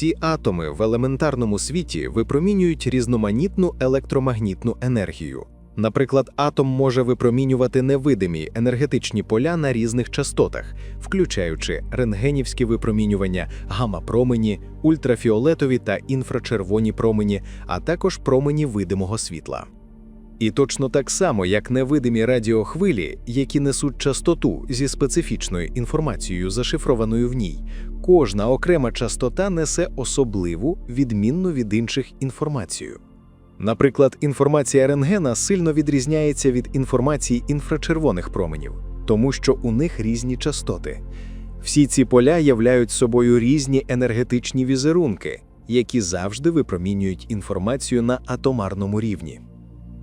Всі атоми в елементарному світі випромінюють різноманітну електромагнітну енергію. Наприклад, атом може випромінювати невидимі енергетичні поля на різних частотах, включаючи рентгенівські випромінювання, гамма-промені, ультрафіолетові та інфрачервоні промені, а також промені видимого світла. І точно так само, як невидимі радіохвилі, які несуть частоту зі специфічною інформацією, зашифрованою в ній, кожна окрема частота несе особливу, відмінну від інших інформацію. Наприклад, інформація рентгена сильно відрізняється від інформації інфрачервоних променів, тому що у них різні частоти. Всі ці поля являють собою різні енергетичні візерунки, які завжди випромінюють інформацію на атомарному рівні.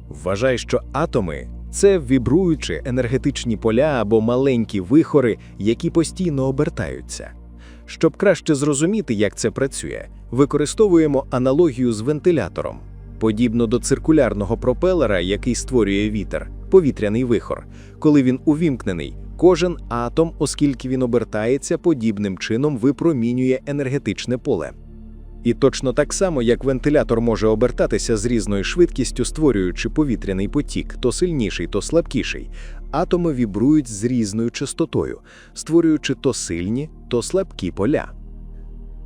Вважай, що атоми це вібруючі енергетичні поля або маленькі вихори, які постійно обертаються. Щоб краще зрозуміти, як це працює, використовуємо аналогію з вентилятором. Подібно до циркулярного пропелера, який створює вітер, повітряний вихор. Коли він увімкнений, кожен атом, оскільки він обертається, подібним чином випромінює енергетичне поле. І точно так само, як вентилятор може обертатися з різною швидкістю, створюючи повітряний потік, то сильніший, то слабкіший, атоми вібрують з різною частотою, створюючи то сильні, то слабкі поля.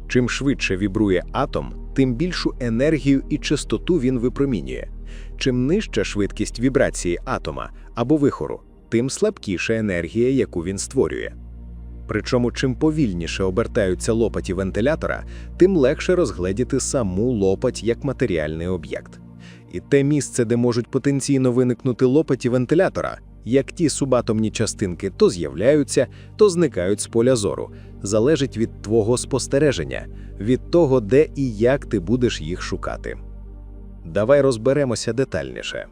Чим швидше вібрує атом, тим більшу енергію і частоту він випромінює. Чим нижча швидкість вібрації атома або вихору, тим слабкіша енергія, яку він створює. Причому, чим повільніше обертаються лопаті вентилятора, тим легше розгледіти саму лопать як матеріальний об'єкт. І те місце, де можуть потенційно виникнути лопаті вентилятора, як ті субатомні частинки то з'являються, то зникають з поля зору, залежить від твого спостереження, від того, де і як ти будеш їх шукати. Давай розберемося детальніше.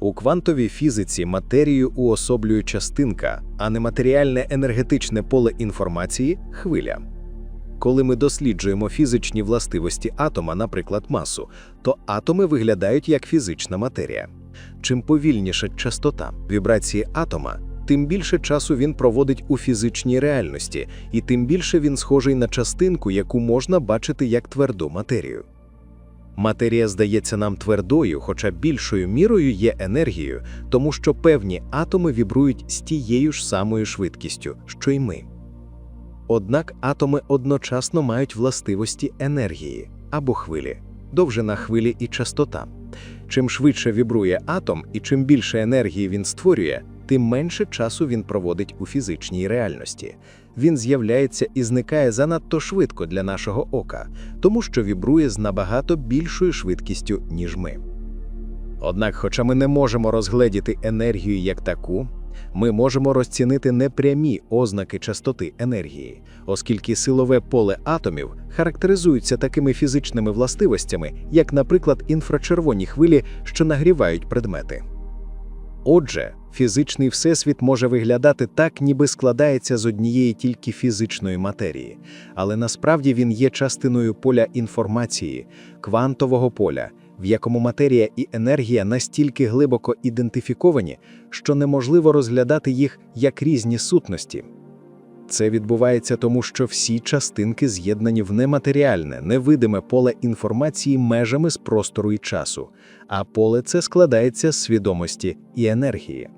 У квантовій фізиці матерію уособлює частинка, а нематеріальне енергетичне поле інформації хвиля. Коли ми досліджуємо фізичні властивості атома, наприклад, масу, то атоми виглядають як фізична матерія. Чим повільніша частота вібрації атома, тим більше часу він проводить у фізичній реальності, і тим більше він схожий на частинку, яку можна бачити як тверду матерію. Матерія здається нам твердою, хоча більшою мірою є енергією, тому що певні атоми вібрують з тією ж самою швидкістю, що й ми. Однак атоми одночасно мають властивості енергії або хвилі, довжина хвилі і частота. Чим швидше вібрує атом і чим більше енергії він створює, тим менше часу він проводить у фізичній реальності. Він з'являється і зникає занадто швидко для нашого ока, тому що вібрує з набагато більшою швидкістю, ніж ми. Однак, хоча ми не можемо розгледіти енергію як таку, ми можемо розцінити непрямі ознаки частоти енергії, оскільки силове поле атомів характеризується такими фізичними властивостями, як, наприклад, інфрачервоні хвилі, що нагрівають предмети. Отже, фізичний всесвіт може виглядати так, ніби складається з однієї тільки фізичної матерії, але насправді він є частиною поля інформації, квантового поля, в якому матерія і енергія настільки глибоко ідентифіковані, що неможливо розглядати їх як різні сутності. Це відбувається тому, що всі частинки з'єднані в нематеріальне, невидиме поле інформації межами з простору і часу, а поле це складається з свідомості і енергії.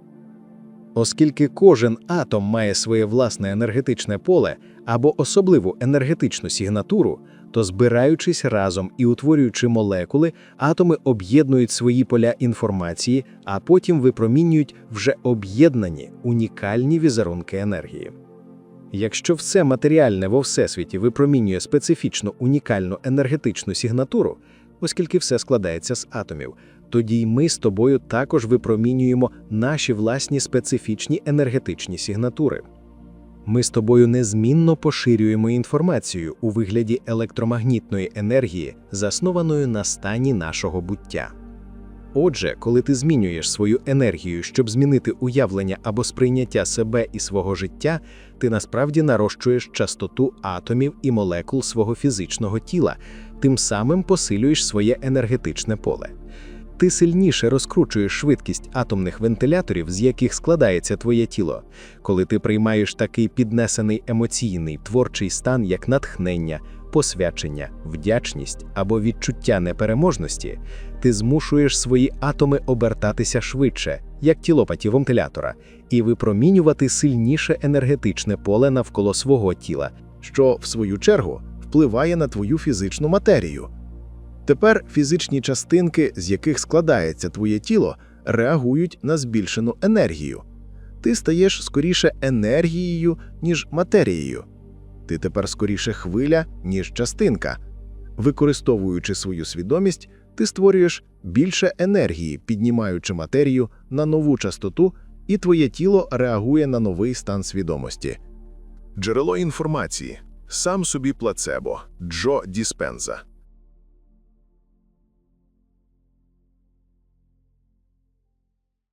Оскільки кожен атом має своє власне енергетичне поле або особливу енергетичну сигнатуру, то збираючись разом і утворюючи молекули, атоми об'єднують свої поля інформації, а потім випромінюють вже об'єднані унікальні візерунки енергії. Якщо все матеріальне во всесвіті випромінює специфічну унікальну енергетичну сигнатуру, оскільки все складається з атомів, тоді й ми з тобою також випромінюємо наші власні специфічні енергетичні сигнатури. Ми з тобою незмінно поширюємо інформацію у вигляді електромагнітної енергії, заснованої на стані нашого буття. Отже, коли ти змінюєш свою енергію, щоб змінити уявлення або сприйняття себе і свого життя, ти насправді нарощуєш частоту атомів і молекул свого фізичного тіла, тим самим посилюєш своє енергетичне поле. Ти сильніше розкручуєш швидкість атомних вентиляторів, з яких складається твоє тіло. Коли ти приймаєш такий піднесений емоційний творчий стан, як натхнення, посвячення, вдячність або відчуття непереможності, ти змушуєш свої атоми обертатися швидше, як тілопаті вентилятора, і випромінювати сильніше енергетичне поле навколо свого тіла, що, в свою чергу, впливає на твою фізичну матерію. Тепер фізичні частинки, з яких складається твоє тіло, реагують на збільшену енергію. Ти стаєш скоріше енергією, ніж матерією. Ти тепер скоріше хвиля, ніж частинка. Використовуючи свою свідомість, ти створюєш більше енергії, піднімаючи матерію на нову частоту, і твоє тіло реагує на новий стан свідомості. Джерело інформації. Сам собі плацебо. Джо Діспенза.